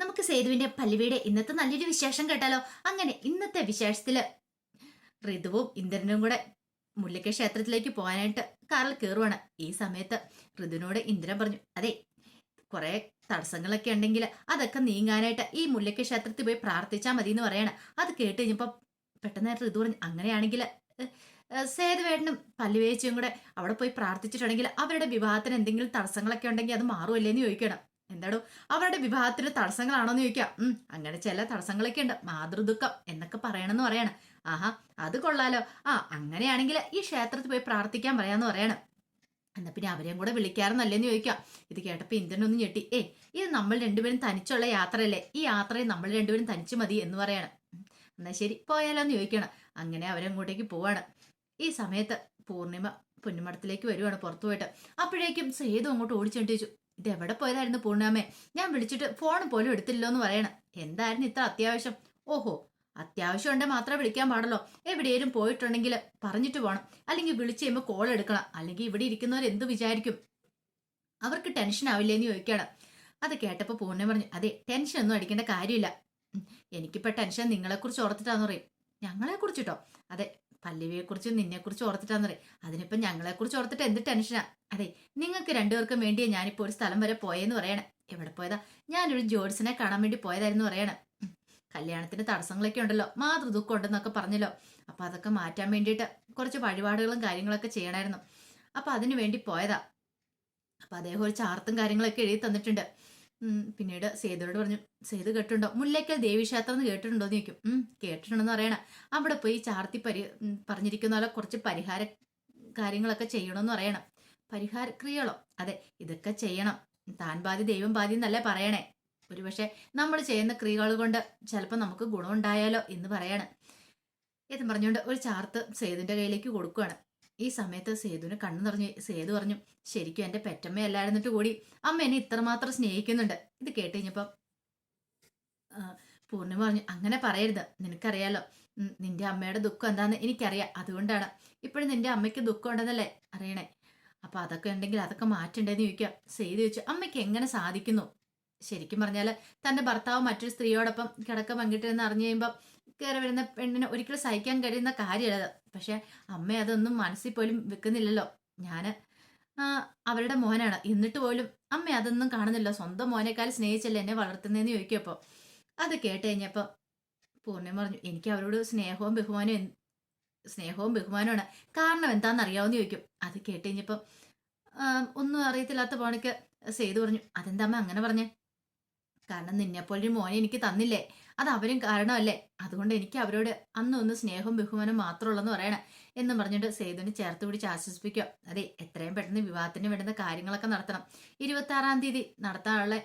നമുക്ക് സേതുവിന്റെ പല്ലുവിയുടെ ഇന്നത്തെ നല്ലൊരു വിശേഷം കേട്ടാലോ? അങ്ങനെ ഇന്നത്തെ വിശേഷത്തിൽ ഋതുവും ഇന്ദ്രനും കൂടെ മുല്ലക്ക ക്ഷേത്രത്തിലേക്ക് പോകാനായിട്ട് കാറിൽ കയറുവാണ് ഈ സമയത്ത് ഋതുവിനോട് ഇന്ദ്രൻ പറഞ്ഞു അതെ കുറെ തടസ്സങ്ങളൊക്കെ ഉണ്ടെങ്കിൽ അതൊക്കെ നീങ്ങാനായിട്ട് ഈ മുല്ലക്ക ക്ഷേത്രത്തിൽ പോയി പ്രാർത്ഥിച്ചാൽ മതി എന്ന് പറയണം. അത് കേട്ട് കഴിഞ്ഞപ്പോ പെട്ടെന്ന് ഋതു പറഞ്ഞു അങ്ങനെയാണെങ്കിൽ സേതുവേട്ടനും പല്ലുവേച്ചിയും കൂടെ അവിടെ പോയി പ്രാർത്ഥിച്ചിട്ടുണ്ടെങ്കിൽ അവരുടെ വിവാഹത്തിന് എന്തെങ്കിലും തടസ്സങ്ങളൊക്കെ ഉണ്ടെങ്കിൽ അത് മാറുമല്ലേ എന്ന് ചോദിക്കണം എന്താടോ അവരുടെ വിവാഹത്തിന് തടസ്സങ്ങളാണോ എന്ന് ചോദിക്കാം. ഉം അങ്ങനെ ചില തടസ്സങ്ങളൊക്കെ ഉണ്ട്. മാതൃദുഃഖം എന്നൊക്കെ പറയണമെന്ന് പറയണം. ആഹാ അത് കൊള്ളാലോ. ആ അങ്ങനെയാണെങ്കിൽ ഈ ക്ഷേത്രത്തിൽ പോയി പ്രാർത്ഥിക്കാൻ പറയാന്ന് പറയണം. എന്നാ പിന്നെ അവരെയും കൂടെ വിളിക്കാറെന്നല്ലേന്ന് ചോദിക്കാം. ഇത് കേട്ടപ്പോ ഇന്ദ്രനൊന്നും ഞെട്ടി. ഏ ഇത് നമ്മൾ രണ്ടുപേരും തനിച്ചുള്ള യാത്രയല്ലേ? ഈ യാത്രയിൽ നമ്മൾ രണ്ടുപേരും തനിച്ചു മതി എന്ന് പറയണം. എന്നാ ശരി പോയാലോ എന്ന് ചോദിക്കണം. അങ്ങനെ അവരങ്ങോട്ടേക്ക് പോവാണ്. ഈ സമയത്ത് പൂർണിമ പുന്നമടത്തിലേക്ക് വരുവാണ് പുറത്തു പോയിട്ട്. അപ്പോഴേക്കും സേതു അങ്ങോട്ട് ഓടിച്ചെണ്ടി ചോദിച്ചു ഇത് എവിടെ പോയതായിരുന്നു പൂർണാമേ ഞാൻ വിളിച്ചിട്ട് ഫോൺ പോലും എടുത്തില്ലോ എന്ന് പറയണം. എന്തായിരുന്നു ഇത്ര അത്യാവശ്യം? ഓഹോ അത്യാവശ്യം ഉണ്ടെങ്കിൽ മാത്രമേ വിളിക്കാൻ പാടുള്ളൂ. എവിടെയെങ്കിലും പോയിട്ടുണ്ടെങ്കിൽ പറഞ്ഞിട്ട് പോകണം അല്ലെങ്കിൽ വിളിച്ചു കഴിയുമ്പോൾ കോൾ എടുക്കണം. അല്ലെങ്കിൽ ഇവിടെ ഇരിക്കുന്നവർ എന്ത് വിചാരിക്കും? അവർക്ക് ടെൻഷൻ ആവില്ലേ എന്ന് ചോദിക്കണം അത് കേട്ടപ്പോൾ പൂർണ പറഞ്ഞു അതെ ടെൻഷൻ ഒന്നും അടിക്കേണ്ട കാര്യമില്ല. എനിക്കിപ്പോൾ ടെൻഷൻ നിങ്ങളെക്കുറിച്ച് ഓർത്തിട്ടാന്ന് പറയും. ഞങ്ങളെ കുറിച്ചിട്ടോ അതെ പല്ലവിയെ കുറിച്ചും നിന്നെ കുറിച്ച് ഓർത്തിട്ടാന്ന് പറയും. അതിനിപ്പം ഞങ്ങളെ കുറിച്ച് ഓർത്തിട്ട് എന്ത് ടെൻഷനാ? അതെ നിങ്ങൾക്ക് രണ്ടുപേർക്കും വേണ്ടിയാ ഞാനിപ്പോൾ ഒരു സ്ഥലം വരെ പോയെന്ന് പറയണേ. എവിടെ പോയതാ? ഞാനൊരു ജോഡ്സിനെ കാണാൻ വേണ്ടി പോയതായിരുന്നു പറയണേ. കല്യാണത്തിന് തടസ്സങ്ങളൊക്കെ ഉണ്ടല്ലോ മാതൃദുഃഖം ഉണ്ടെന്നൊക്കെ പറഞ്ഞല്ലോ. അപ്പൊ അതൊക്കെ മാറ്റാൻ വേണ്ടിയിട്ട് കുറച്ച് വഴിപാടുകളും കാര്യങ്ങളൊക്കെ ചെയ്യണമായിരുന്നു അപ്പൊ അതിനു വേണ്ടി പോയതാ. അപ്പൊ അദ്ദേഹം ഒരു ചാർത്തും കാര്യങ്ങളൊക്കെ എഴുതി തന്നിട്ടുണ്ട്. പിന്നീട് സേതുവോട് പറഞ്ഞു സേതു കേട്ടിട്ടുണ്ടോ? മുല്ലയ്ക്കൽ ദേവീക്ഷേത്രം എന്ന് കേട്ടിട്ടുണ്ടോ എന്ന് ചോദിക്കും. ഉം കേട്ടിട്ടുണ്ടെന്ന് പറയണ. അവിടെ പോയി ചാർത്തി പരി പറഞ്ഞിരിക്കുന്ന പോലെ കുറച്ച് പരിഹാര കാര്യങ്ങളൊക്കെ ചെയ്യണമെന്ന് പറയണം. പരിഹാര ക്രിയകളോ അതെ ഇതൊക്കെ ചെയ്യണം. താൻ ബാധി ദൈവം ബാധി എന്നല്ലേ പറയണേ. ഒരുപക്ഷെ നമ്മൾ ചെയ്യുന്ന ക്രിയകൾ കൊണ്ട് ചിലപ്പോൾ നമുക്ക് ഗുണമുണ്ടായാലോ എന്ന് പറയാണ്. ഇത് പറഞ്ഞുകൊണ്ട് ഒരു ചാർത്ത് സേതുവിന്റെ കയ്യിലേക്ക് കൊടുക്കുകയാണ് ഈ സമയത്ത് സേതുവിന് കണ്ണു നിറഞ്ഞു സേതു പറഞ്ഞു ശരിക്കും എന്റെ പെറ്റമ്മയല്ലായിരുന്നിട്ട് കൂടി അമ്മ എന്നെ ഇത്രമാത്രം സ്നേഹിക്കുന്നുണ്ട്. ഇത് കേട്ട് കഴിഞ്ഞപ്പം പറഞ്ഞു അങ്ങനെ പറയരുത്. നിനക്കറിയാലോ നിന്റെ അമ്മയുടെ ദുഃഖം എന്താന്ന് എനിക്കറിയാം. അതുകൊണ്ടാണ്. ഇപ്പോഴും നിന്റെ അമ്മയ്ക്ക് ദുഃഖം ഉണ്ടെന്നല്ലേ അറിയണേ? അപ്പൊ അതൊക്കെ ഉണ്ടെങ്കിൽ അതൊക്കെ മാറ്റണ്ടേന്ന് ചോദിക്കാം സേതു ചോദിച്ചു അമ്മയ്ക്ക് എങ്ങനെ സാധിക്കുന്നു? ശരിക്കും പറഞ്ഞാൽ തന്റെ ഭർത്താവ് മറ്റൊരു സ്ത്രീയോടൊപ്പം കിടക്ക പങ്കിട്ടെന്ന് അറിഞ്ഞു കഴിയുമ്പോൾ കയറി വരുന്ന പെണ്ണിനെ ഒരിക്കലും സഹിക്കാൻ കഴിയുന്ന കാര്യമല്ല പക്ഷെ അമ്മ അതൊന്നും മനസ്സിൽ പോലും വെക്കുന്നില്ലല്ലോ. ഞാൻ അവരുടെ മോനാണ്. എന്നിട്ട് പോലും അമ്മ അതൊന്നും കാണുന്നില്ല. സ്വന്തം മോനേക്കാൾ സ്നേഹിച്ചല്ല എന്നെ വളർത്തുന്നതെന്ന് ചോദിക്കുമ്പോൾ അത് കേട്ട് കഴിഞ്ഞപ്പോൾ പൂർണിമ പറഞ്ഞു എനിക്ക് അവരോട് സ്നേഹവും ബഹുമാനവും സ്നേഹവും ബഹുമാനമാണ് കാരണം എന്താണെന്ന് അറിയാവുന്ന ചോദിക്കും. അത് കേട്ട് കഴിഞ്ഞപ്പോൾ ഒന്നും അറിയത്തില്ലാത്ത പോണക്ക് സേതു പറഞ്ഞു അതെന്താ അമ്മ അങ്ങനെ പറഞ്ഞേ? കാരണം നിന്നെപ്പോലൊരു മോനെ എനിക്ക് തന്നില്ലേ? അത് അവരും കാരണമല്ലേ? അതുകൊണ്ട് എനിക്ക് അവരോട് അന്ന് ഒന്ന് ബഹുമാനം മാത്രമുള്ളെന്ന് പറയണേ എന്ന് പറഞ്ഞിട്ട് സേതുവിനെ ചേർത്ത് പിടിച്ച് ആശ്വസിപ്പിക്കുക. അതെ എത്രയും പെട്ടെന്ന് വിവാഹത്തിന് വേണ്ടുന്ന കാര്യങ്ങളൊക്കെ നടത്തണം. ഇരുപത്തി ആറാം തീയതി നടത്താനുള്ള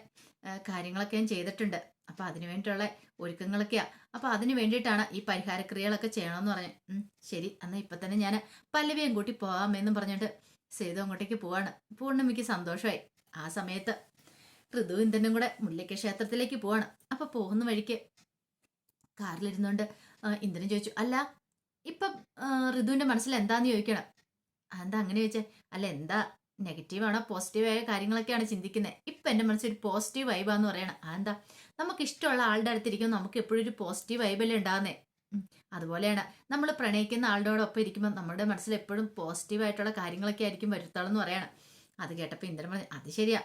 കാര്യങ്ങളൊക്കെ ഞാൻ ചെയ്തിട്ടുണ്ട്. അപ്പൊ അതിനു വേണ്ടിയിട്ടുള്ള ഒരുക്കങ്ങളൊക്കെയാ. അപ്പൊ അതിന് വേണ്ടിയിട്ടാണ് ഈ പരിഹാരക്രിയകളൊക്കെ ചെയ്യണമെന്ന് പറഞ്ഞു. ശരി എന്നാ ഇപ്പൊ തന്നെ ഞാൻ പല്ലവിയും കൂട്ടി പോകാമെന്നും പറഞ്ഞിട്ട് സേതു അങ്ങോട്ടേക്ക് പോവാണ്. പൂർണിമയ്ക്ക് സന്തോഷമായി. ആ സമയത്ത് ഋതു ഇന്ദ്രനും കൂടെ മുല്ലയ്ക്ക ക്ഷേത്രത്തിലേക്ക് പോവാണ്. അപ്പൊ പോകുന്ന വഴിക്ക് കാറിലിരുന്നോണ്ട് ആ, ഇന്ദ്രൻ ചോദിച്ചു അല്ല ഇപ്പം ഋതുവിന്റെ മനസ്സിൽ എന്താന്ന് ചോദിക്കണം? അതെന്താ അങ്ങനെ ചോദിച്ചേ? അല്ല എന്താ നെഗറ്റീവാണോ പോസിറ്റീവായ കാര്യങ്ങളൊക്കെയാണ് ചിന്തിക്കുന്നത് ഇപ്പം എന്റെ മനസ്സിൽ ഒരു പോസിറ്റീവ് വൈബാന്ന് പറയണം. അതെന്താ? നമുക്ക് ഇഷ്ടമുള്ള ആളുടെ അടുത്തിരിക്കും നമുക്ക് എപ്പോഴും ഒരു പോസിറ്റീവ് വൈബല്ലേ ഉണ്ടാകുന്നേ അതുപോലെയാണ് നമ്മൾ പ്രണയിക്കുന്ന ആളുടെ ഇരിക്കുമ്പോൾ നമ്മുടെ മനസ്സിൽ എപ്പോഴും പോസിറ്റീവ് ആയിട്ടുള്ള കാര്യങ്ങളൊക്കെ ആയിരിക്കും വരുത്താളെന്ന് പറയണം. അത് കേട്ടപ്പോൾ ഇന്ദ്രൻ പറഞ്ഞു അത് ശരിയാ.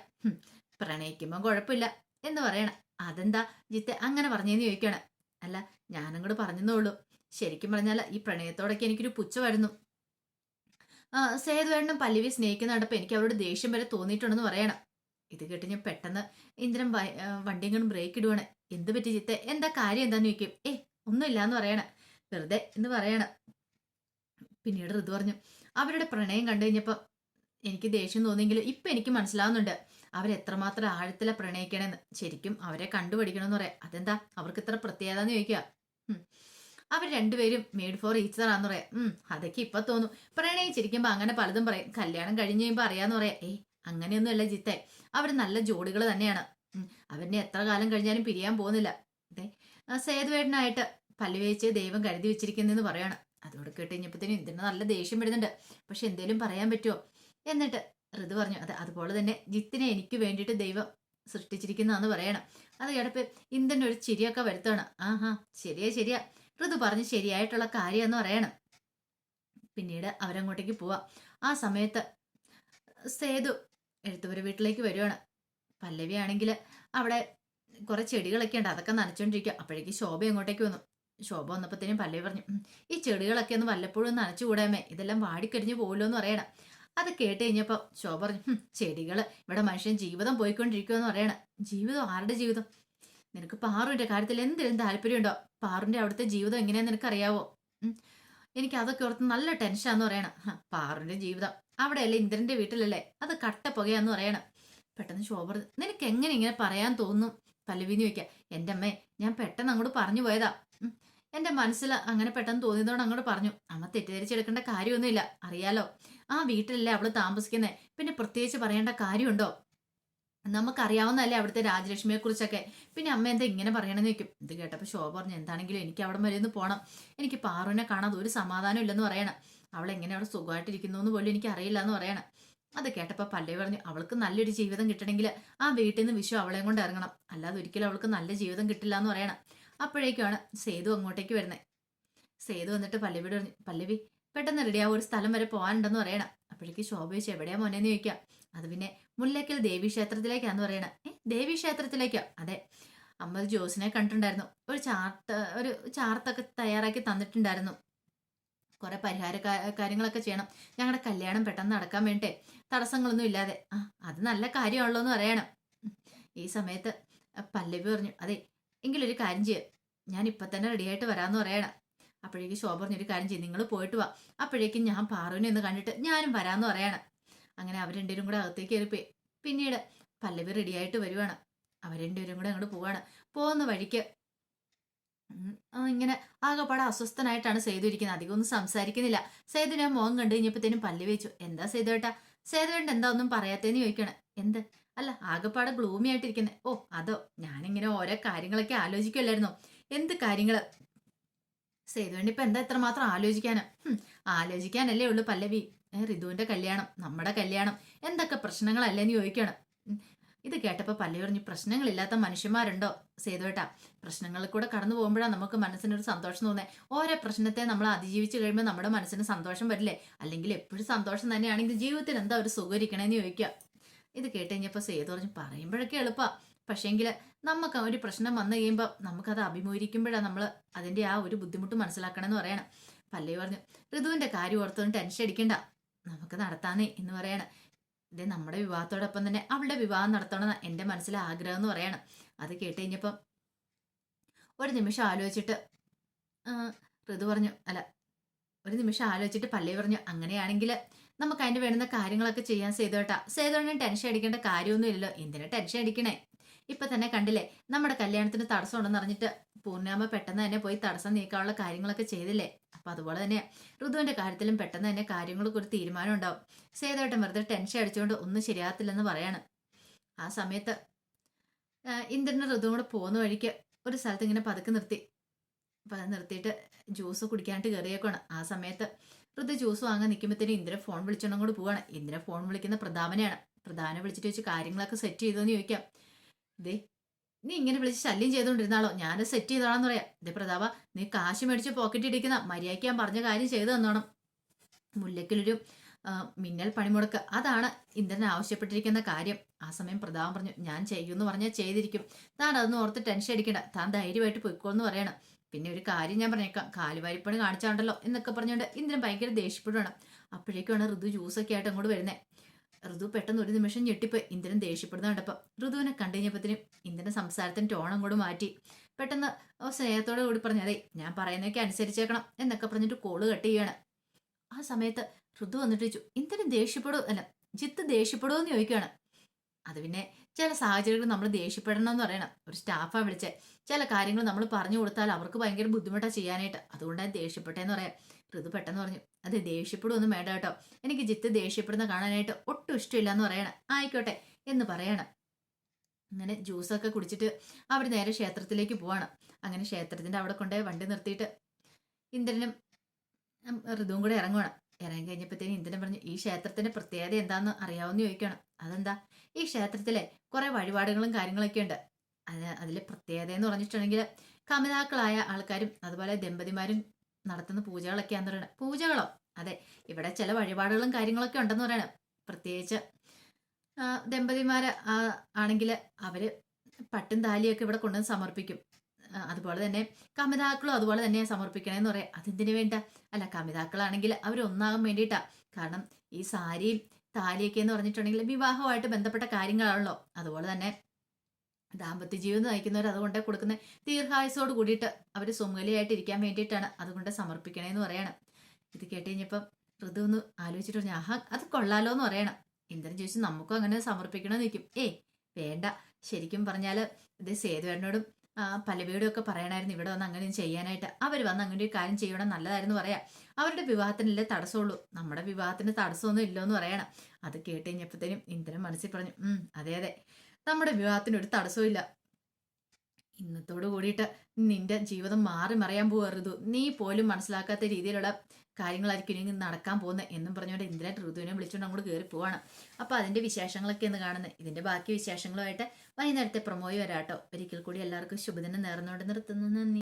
പ്രണയിക്കുമ്പോൾ കുഴപ്പമില്ല. എന്ന് പറയണം. അതെന്താ? ജിത്തെ അങ്ങനെ പറഞ്ഞെന്ന് ചോദിക്കണം അല്ല ഞാനങ്ങോട് കൂടെ പറഞ്ഞെന്നേ ഉള്ളൂ ശരിക്കും പറഞ്ഞാൽ ഈ പ്രണയത്തോടൊക്കെ എനിക്കൊരു പുച്ഛമായിരുന്നു സേതുവേണ്ണും പല്ലവി സ്നേഹിക്കുന്ന കണ്ടപ്പോൾ എനിക്ക് അവരോട് ദേഷ്യം വരെ തോന്നിയിട്ടുണ്ടെന്ന് പറയണം. ഇത് കേട്ട് ഞാൻ പെട്ടെന്ന് ഇന്ദ്രൻ വ- വണ്ടി ഇങ്ങനെ ബ്രേക്ക് ഇടുവാണ്. എന്ത് പറ്റി ചിത്തെ? എന്താ കാര്യം എന്താന്ന് ചോദിക്കും. ഏ ഒന്നുമില്ല എന്ന് പറയണ. വെറുതെ എന്ന് പറയണം. പിന്നീട് ഋതു പറഞ്ഞു അവരുടെ പ്രണയം കണ്ടു കഴിഞ്ഞപ്പോൾ എനിക്ക് ദേഷ്യം തോന്നിയെങ്കിലും ഇപ്പൊ എനിക്ക് മനസ്സിലാവുന്നുണ്ട്. അവരെത്രമാത്രം ആഴത്തില പ്രണയിക്കണമെന്ന് ശരിക്കും അവരെ കണ്ടുപിടിക്കണമെന്ന് പറയാം. അതെന്താ? അവർക്ക് ഇത്ര പ്രത്യേകത എന്ന് ചോദിക്കുക അവർ രണ്ടുപേരും മെയ്ഡ് ഫോർ ഈച്ചർ ആന്ന് പറയാം. ഉം. അതൊക്കെ ഇപ്പൊ തോന്നും. പ്രണയിച്ചിരിക്കുമ്പോ അങ്ങനെ പലതും പറയും. കല്യാണം കഴിഞ്ഞ് കഴിയുമ്പോ അറിയാന്ന് പറയാം. ഏയ് അങ്ങനെയൊന്നുമല്ല ജിത്തെ. അവർ നല്ല ജോഡികൾ തന്നെയാണ്. അവന്റെ എത്ര കാലം കഴിഞ്ഞാലും പിരിയാൻ പോകുന്നില്ല. അതെ സേതുവേട്ടനായിട്ട് പല്ലുവേച്ച് ദൈവം കരുതി വെച്ചിരിക്കുന്നെന്ന് പറയാണ്. അതോട് കേട്ട് കഴിഞ്ഞപ്പോഴത്തേനും ഇതിന് നല്ല ദേഷ്യം വരുന്നുണ്ട്. പക്ഷെ എന്തേലും പറയാൻ പറ്റുമോ എന്നിട്ട് ഋതു പറഞ്ഞു അതെ അതുപോലെ തന്നെ ജിത്തിനെ എനിക്ക് വേണ്ടിയിട്ട് ദൈവം സൃഷ്ടിച്ചിരിക്കുന്നതെന്ന് പറയണം. അത് കിടപ്പ് ഇന്ദ്രൻ ഒരു ചിരിയൊക്കെ വരുത്താണ് ആഹാ ശരിയാ ശരിയാ. ഋതു പറഞ്ഞ് ശരിയായിട്ടുള്ള കാര്യമെന്ന് പറയണം. പിന്നീട് അവരങ്ങോട്ടേക്ക് പോവാം. ആ സമയത്ത് സേതു എഴുത്തുപുര വീട്ടിലേക്ക് വരുവാണ്. പല്ലവി ആണെങ്കിൽ അവിടെ കുറെ ചെടികളൊക്കെ ഉണ്ട് അതൊക്കെ നനച്ചുകൊണ്ടിരിക്കുക അപ്പോഴേക്ക് ശോഭ അങ്ങോട്ടേക്ക് വന്നു. ശോഭ വന്നപ്പോഴത്തേനും പല്ലവി പറഞ്ഞു ഈ ചെടികളൊക്കെ ഒന്ന് വല്ലപ്പോഴും നനച്ചു നനച്ചുകൂടാമേ? ഇതെല്ലാം വാടിക്കരിഞ്ഞു പോകുമല്ലോ എന്ന് പറയണം. അത് കേട്ട് കഴിഞ്ഞപ്പോൾ ശോഭ പറഞ്ഞു ചെടികൾ ഇവിടെ മനുഷ്യൻ ജീവിതം പോയിക്കൊണ്ടിരിക്കുമെന്ന് പറയണം. ജീവിതം? ആരുടെ ജീവിതം? നിനക്ക് പാറുവിന്റെ കാര്യത്തിൽ എന്തെങ്കിലും താല്പര്യമുണ്ടോ? പാറുവിന്റെ അവിടുത്തെ ജീവിതം എങ്ങനെയാന്ന് നിനക്കറിയാവോ. എനിക്ക് അതൊക്കെ ഓർത്ത് നല്ല ടെൻഷനാന്ന് പറയണം. പാറുവിന്റെ ജീവിതം. അവിടെയല്ലേ ഇന്ദ്രന്റെ വീട്ടിലല്ലേ? അത് കട്ട പുകയാന്ന് പറയണം. പെട്ടെന്ന് ശോഭ നിനക്ക് എങ്ങനെ ഇങ്ങനെ പറയാൻ തോന്നും? പല്ലവിന്ന് വെക്കാം എന്റെ അമ്മേ ഞാൻ പെട്ടെന്ന് അങ്ങോട്ട് പറഞ്ഞു പോയതാ. എന്റെ മനസ്സിൽ അങ്ങനെ പെട്ടെന്ന് തോന്നിയതുകൊണ്ട് അങ്ങോട്ട് പറഞ്ഞു അമ്മ തെറ്റിദ്ധരിച്ചെടുക്കേണ്ട കാര്യമൊന്നുമില്ല അറിയാലോ. ആ വീട്ടിലല്ലേ അവൾ താമസിക്കുന്നേ. പിന്നെ പ്രത്യേകിച്ച് പറയേണ്ട കാര്യമുണ്ടോ? നമുക്കറിയാവുന്നതല്ലേ അവിടുത്തെ രാജലക്ഷ്മിയെ കുറിച്ചൊക്കെ പിന്നെ അമ്മ എന്താ ഇങ്ങനെ പറയണമെന്ന് വെക്കും ഇത് കേട്ടപ്പോൾ ശോഭ പറഞ്ഞു എന്താണെങ്കിലും എനിക്ക് അവിടെ വരെ ഒന്ന് പോകണം എനിക്ക് പാറുവിനെ കാണാതെ ഒരു സമാധാനം ഇല്ലെന്ന് പറയണം. അവൾ എങ്ങനെ അവിടെ സുഖമായിട്ടിരിക്കുന്നു എന്ന് പോലും എനിക്ക് അറിയില്ല എന്ന് പറയണം. അത് കേട്ടപ്പോൾ പല്ലേ പറഞ്ഞു അവൾക്ക് നല്ലൊരു ജീവിതം കിട്ടണമെങ്കിൽ ആ വീട്ടിൽ നിന്ന് വിഷു അവളെയും കൊണ്ട് ഇറങ്ങണം. അല്ലാതെ ഒരിക്കലും അവൾക്ക് നല്ല ജീവിതം കിട്ടില്ല എന്ന് പറയണം. അപ്പോഴേക്കാണ് സേതു അങ്ങോട്ടേക്ക് വരുന്നത് സേതു വന്നിട്ട് പറഞ്ഞു പല്ലവി പെട്ടെന്ന് റെഡിയാവും ഒരു സ്ഥലം വരെ പോകാനുണ്ടെന്ന് പറയണം. അപ്പോഴേക്ക് ശോഭ ചോദിച്ചു എവിടെയാ മോനെന്ന് ചോദിക്കാം അത് പിന്നെ മുല്ലക്കൽ ദേവി ക്ഷേത്രത്തിലേക്കാന്ന് പറയണം. ഏ ദേവി ക്ഷേത്രത്തിലേക്കോ? അതെ. അമ്മ ജോസിനെ കണ്ടിട്ടുണ്ടായിരുന്നു. ഒരു ചാർട്ട് ഒരു ചാർത്തൊക്കെ തയ്യാറാക്കി തന്നിട്ടുണ്ടായിരുന്നു. കുറെ പരിഹാര കാര്യങ്ങളൊക്കെ ചെയ്യണം. ഞങ്ങളുടെ കല്യാണം പെട്ടെന്ന് നടക്കാൻ വേണ്ടേ തടസ്സങ്ങളൊന്നും ഇല്ലാതെ. ആ അത് നല്ല കാര്യമാണല്ലോ എന്ന് പറയണം. ഈ സമയത്ത് പല്ലവി പറഞ്ഞു അതെ എങ്കിലൊരു കാര്യം ചെയ്യാം. ഞാൻ ഇപ്പൊ തന്നെ റെഡിയായിട്ട് വരാമെന്ന് പറയണം. അപ്പോഴേക്കും ശോഭ പറഞ്ഞൊരു കാര്യം ചെയ്യും. നിങ്ങൾ പോയിട്ട് വാ. അപ്പോഴേക്കും ഞാൻ പാറുവിനെ ഒന്ന് കണ്ടിട്ട് ഞാനും വരാമെന്ന് പറയണം. അങ്ങനെ അവർ രണ്ടുപേരും കൂടെ അകത്തേക്ക് കയറിപ്പോയി പിന്നീട് പല്ലവി റെഡിയായിട്ട് വരുവാണ്. അവർ രണ്ടുപേരും കൂടെ അങ്ങോട്ട് പോവാണ്. പോകുന്ന വഴിക്ക് ഇങ്ങനെ ആകെപ്പാടെ അസ്വസ്ഥനായിട്ടാണ് സേതു ഇരിക്കുന്നത്. അധികം ഒന്നും സംസാരിക്കുന്നില്ല. സേതു ഞാൻ മോഹം കണ്ടു കഴിഞ്ഞപ്പോഴത്തേനും പല്ലു വെച്ചു എന്താ സേതു ഏട്ടാ സേതു ഏട്ടൻ എന്താ ഒന്നും പറയാത്തേന്ന് ചോദിക്കണം എന്ത്? അല്ല ആകെപ്പാടെ ഗ്ലൂമി ആയിട്ടിരിക്കുന്നത് ഓ അതോ ഞാനിങ്ങനെ ഓരോ കാര്യങ്ങളൊക്കെ ആലോചിക്കുമല്ലായിരുന്നു എന്ത് കാര്യങ്ങൾ? സേതുവേണ്ടി ഇപ്പൊ എന്താ ഇത്രമാത്രം ആലോചിക്കാന്? ആലോചിക്കാനല്ലേ ഉള്ളൂ പല്ലവി. റിതുവിന്റെ കല്യാണം നമ്മുടെ കല്യാണം. എന്തൊക്കെ പ്രശ്നങ്ങളല്ലേന്ന് ചോദിക്കണം. ഇത് കേട്ടപ്പോ പല്ലവി പറഞ്ഞു പ്രശ്നങ്ങളില്ലാത്ത മനുഷ്യന്മാരുണ്ടോ? സേതുവേട്ടാ പ്രശ്നങ്ങളിൽ കൂടെ കടന്നു പോകുമ്പോഴാണ് നമുക്ക് മനസ്സിനൊരു സന്തോഷം തോന്നുന്നത് ഓരോ പ്രശ്നത്തെ നമ്മൾ അതിജീവിച്ച് കഴിയുമ്പോൾ നമ്മുടെ മനസ്സിന് സന്തോഷം വരില്ലേ? അല്ലെങ്കിൽ എപ്പോഴും സന്തോഷം തന്നെയാണെങ്കിൽ ജീവിതത്തിൽ എന്താ ഒരു സുഖം ഇരിക്കണേന്ന് ചോദിക്കുക. ഇത് കേട്ട് കഴിഞ്ഞപ്പോൾ സേതു പറഞ്ഞു പറയുമ്പോഴൊക്കെ എളുപ്പമാണ് പക്ഷേങ്കിൽ നമുക്ക് ഒരു പ്രശ്നം വന്നു കഴിയുമ്പോൾ നമുക്കത് അഭിമുഖീകരിക്കുമ്പോഴാണ് നമ്മൾ അതിന്റെ ആ ഒരു ബുദ്ധിമുട്ട് മനസ്സിലാക്കണമെന്ന് പറയണം. പല്ലവി പറഞ്ഞു ഋതുവിന്റെ കാര്യം ഓർത്തൊന്നും ടെൻഷൻ അടിക്കണ്ട. നമുക്ക് നടത്താന്നേ എന്ന് പറയണം. ഇത് നമ്മുടെ വിവാഹത്തോടൊപ്പം തന്നെ അവളുടെ വിവാഹം നടത്തണമെന്ന് എന്റെ മനസ്സിലെ ആഗ്രഹം എന്ന് പറയണം. അത് കേട്ട് ഒരു നിമിഷം ആലോചിച്ചിട്ട് ഋതു പറഞ്ഞു അല്ല ഒരു നിമിഷം ആലോചിച്ചിട്ട് പല്ലവി പറഞ്ഞു അങ്ങനെയാണെങ്കിൽ നമുക്ക് അതിന് വേണ്ടുന്ന കാര്യങ്ങളൊക്കെ ചെയ്യാൻ സേതുവേട്ടാ. സേതുവേട്ടൻ ടെൻഷൻ അടിക്കേണ്ട കാര്യമൊന്നുമില്ലല്ലോ. എന്തിനാ ടെൻഷൻ അടിക്കണേ? ഇപ്പൊ തന്നെ കണ്ടില്ലേ നമ്മുടെ കല്യാണത്തിന് തടസ്സം ഉണ്ടെന്ന് അറിഞ്ഞിട്ട് പൂർണാമ പെട്ടെന്ന് തന്നെ പോയി തടസ്സം നീക്കാനുള്ള കാര്യങ്ങളൊക്കെ ചെയ്തില്ലേ? അപ്പൊ അതുപോലെ തന്നെ ഋതുവിന്റെ കാര്യത്തിലും പെട്ടെന്ന് തന്നെ കാര്യങ്ങൾക്ക് ഒരു തീരുമാനം ഉണ്ടാവും. സേതോട്ടം വെറുതെ ടെൻഷൻ അടിച്ചുകൊണ്ട് ഒന്നും ശരിയാകത്തില്ലെന്ന് പറയാണ്. ആ സമയത്ത് ഇന്ദ്രന് ഋതുവും കൂടെ പോകുന്ന വഴിക്ക് ഒരു സ്ഥലത്ത് ഇങ്ങനെ പതുക്കെ നിർത്തി. നിർത്തിയിട്ട് ജ്യൂസ് കുടിക്കാനായിട്ട് കയറിയേക്കാണ് ആ സമയത്ത് ഋതു ജ്യൂസ് വാങ്ങാൻ നിൽക്കുമ്പോഴത്തേനും ഇന്ദ്ര ഫോൺ വിളിച്ചോണ്ടും കൂടെ പോവാണ്. ഇന്ദ്ര ഫോൺ വിളിക്കുന്ന പ്രധാനയാണ് പ്രധാന വിളിച്ചിട്ട് വെച്ച് കാര്യങ്ങളൊക്കെ സെറ്റ് ചെയ്തോന്ന് ചോദിക്കാം. ദേ നീ ഇങ്ങനെ വിളിച്ച് ശല്യം ചെയ്തോണ്ടിരുന്നാളോ? ഞാനത് സെറ്റ് ചെയ്തോളാന്ന് പറയാം. ദേ പ്രതാപ നീ കാശ് മേടിച്ച് പോക്കറ്റ് ഇടിക്കുന്ന മര്യാദയ്ക്ക് ഞാൻ പറഞ്ഞ കാര്യം ചെയ്തു തന്നോണം. മുല്ലക്കിലൊരു മിന്നൽ പണിമുടക്ക്. അതാണ് ഇന്ദ്രൻ ആവശ്യപ്പെട്ടിരിക്കുന്ന കാര്യം. ആ സമയം പ്രതാപം പറഞ്ഞു ഞാൻ ചെയ്യുമെന്ന് പറഞ്ഞാൽ ചെയ്തിരിക്കും. താൻ അതൊന്നും ഓർത്ത് ടെൻഷൻ അടിക്കണ്ട. താൻ ധൈര്യമായിട്ട് പൊയ്ക്കോന്ന് പറയണം. പിന്നെ ഒരു കാര്യം ഞാൻ പറഞ്ഞേക്കാം കാലുവാരിപ്പണി കാണിച്ചാണ്ടല്ലോ എന്നൊക്കെ പറഞ്ഞുകൊണ്ട് ഇന്ദ്രൻ ഭയങ്കര ദേഷ്യപ്പെടുകയാണ് അപ്പോഴേക്കാണ് ഋതു ജ്യൂസൊക്കെ ആയിട്ട് അങ്ങോട്ട് വരുന്നത് ഋതു പെട്ടെന്ന് ഒരു നിമിഷം ഞെട്ടിപ്പോയി. ഇന്ദ്രൻ ദേഷ്യപ്പെടുന്ന കണ്ടപ്പോൾ ഋതുവിനെ കണ്ടുകഴിഞ്ഞപ്പോഴത്തേനും ഇന്ദ്രൻ സംസാരത്തിന് ടോൺ അങ്ങോട്ട് മാറ്റി. പെട്ടെന്ന് സ്നേഹത്തോടെ കൂടി പറഞ്ഞു അതെ ഞാൻ പറയുന്നതൊക്കെ അനുസരിച്ചേക്കണം എന്നൊക്കെ പറഞ്ഞിട്ട് കോൾ കട്ട് ചെയ്യാണ് ആ സമയത്ത് ഋതു വന്നിട്ട് ചോദിച്ചു ഇന്ദ്രൻ ദേഷ്യപ്പെടുമോ അല്ല ജിത്ത് ദേഷ്യപ്പെടുമോ എന്ന് ചോദിക്കുകയാണ് അത് പിന്നെ ചില സാഹചര്യങ്ങൾ നമ്മൾ ദേഷ്യപ്പെടണം എന്ന് പറയണം. ഒരു സ്റ്റാഫാണ് വിളിച്ചേ. ചില കാര്യങ്ങൾ നമ്മൾ പറഞ്ഞു കൊടുത്താൽ അവർക്ക് ഭയങ്കര ബുദ്ധിമുട്ടാണ് ചെയ്യാനായിട്ട്. അതുകൊണ്ടാണ് ദേഷ്യപ്പെട്ടേന്ന് പറയാം. ഋതു പെട്ടെന്ന് പറഞ്ഞു അതെ ദേഷ്യപ്പെടുമൊന്നും വേണ്ട കേട്ടോ. എനിക്ക് ജിത്ത് ദേഷ്യപ്പെടുന്ന കാണാനായിട്ട് ഒട്ടും ഇഷ്ടമില്ല എന്ന് പറയണം. ആയിക്കോട്ടെ എന്ന് പറയണം. അങ്ങനെ ജ്യൂസൊക്കെ കുടിച്ചിട്ട് അവർ നേരെ ക്ഷേത്രത്തിലേക്ക് പോവാണ്. അങ്ങനെ ക്ഷേത്രത്തിന്റെ അവിടെ കൊണ്ടുപോയി വണ്ടി നിർത്തിയിട്ട് ഇന്ദ്രനും ഋതുവും കൂടെ ഇറങ്ങുവാണ്. ഇറങ്ങി കഴിഞ്ഞപ്പോഴത്തേനും ഇന്ദ്രൻ പറഞ്ഞു ഈ ക്ഷേത്രത്തിന്റെ പ്രത്യേകത എന്താന്ന് അറിയാവുന്ന ചോദിക്കണം. അതെന്താ? ഈ ക്ഷേത്രത്തിലെ കുറെ വഴിപാടുകളും കാര്യങ്ങളൊക്കെ ഉണ്ട്. അത് അതിലെ പ്രത്യേകത എന്ന് പറഞ്ഞിട്ടുണ്ടെങ്കിൽ കമിതാക്കളായ ആൾക്കാരും അതുപോലെ ദമ്പതിമാരും നടത്തുന്ന പൂജകളൊക്കെയാന്ന് പറയണത് പൂജകളോ? അതെ. ഇവിടെ ചില വഴിപാടുകളും കാര്യങ്ങളൊക്കെ ഉണ്ടെന്ന് പറയണം. പ്രത്യേകിച്ച് ദമ്പതിമാരെ ആണെങ്കിൽ അവർ പട്ടും താലിയൊക്കെ ഇവിടെ കൊണ്ടുവന്ന് സമർപ്പിക്കും. അതുപോലെ തന്നെ കമിതാക്കളും അതുപോലെ തന്നെ സമർപ്പിക്കണമെന്ന് പറയാം. അതെന്തിനു വേണ്ട? അല്ല കമിതാക്കളാണെങ്കിൽ അവർ ഒന്നാകാൻ വേണ്ടിയിട്ടാ. കാരണം ഈ സാരിയും താലിയൊക്കെ എന്ന് പറഞ്ഞിട്ടുണ്ടെങ്കിൽ വിവാഹമായിട്ട് ബന്ധപ്പെട്ട കാര്യങ്ങളാണല്ലോ. അതുപോലെ തന്നെ ദാമ്പത്യ ജീവിതം നയിക്കുന്നവർ അതുകൊണ്ട് കൊടുക്കുന്ന ദീർഘായുസോട് കൂടിയിട്ട് അവർ സുമലിയായിട്ട് ഇരിക്കാൻ വേണ്ടിയിട്ടാണ് അതുകൊണ്ട് സമർപ്പിക്കണേന്ന് പറയണം. ഇത് കേട്ട് കഴിഞ്ഞപ്പം ഋതു ഒന്ന് ആലോചിച്ചിട്ട് പറഞ്ഞു ആഹാ അത് കൊള്ളാലോ എന്ന് പറയണം. ഇന്ദ്രൻ ചോദിച്ചു നമുക്കും അങ്ങനെ സമർപ്പിക്കണമെന്ന് നിൽക്കും ഏയ് വേണ്ട. ശരിക്കും പറഞ്ഞാൽ ഇത് സേതുവേട്ടനോടും ഒക്കെ പറയണമായിരുന്നു ഇവിടെ വന്ന് അങ്ങനെ ചെയ്യാനായിട്ട്. അവർ വന്ന് അങ്ങനെ ഒരു കാര്യം ചെയ്യണം നല്ലതായിരുന്നു പറയാം. അവരുടെ വിവാഹത്തിനല്ലേ തടസ്സമുള്ളൂ. നമ്മുടെ വിവാഹത്തിന് തടസ്സമൊന്നും ഇല്ലെന്ന് പറയണം. അത് കേട്ട് കഴിഞ്ഞപ്പോഴത്തേനും ഇന്ദ്രൻ മനസ്സിൽ പറഞ്ഞു അതെ അതെ. നമ്മുടെ വിവാഹത്തിന് ഒരു തടസ്സവും ഇല്ല. ഇന്നത്തോട് കൂടിയിട്ട് നിന്റെ ജീവിതം മാറി മറിയാൻ പോകരുത് നീ പോലും മനസ്സിലാക്കാത്ത രീതിയിലുള്ള കാര്യങ്ങളായിരിക്കും ഇനി നടക്കാൻ പോകുന്നത് എന്നും പറഞ്ഞുകൊണ്ട് ഇന്ദ്രൻ ഋതുവിനെ വിളിച്ചുകൊണ്ട് അങ്ങോട്ട് കയറി പോവാണ്. അപ്പോൾ അതിന്റെ വിശേഷങ്ങളൊക്കെ എന്ന് കാണുന്നത് ഇതിന്റെ ബാക്കി വിശേഷങ്ങളുമായിട്ട് വൈകുന്നേരത്തെ പ്രൊമോയി വരാട്ടോ. ഒരിക്കൽ കൂടി എല്ലാവർക്കും ശുഭദിനം നേർന്നുകൊണ്ട് നിർത്തുന്നു. നന്ദി.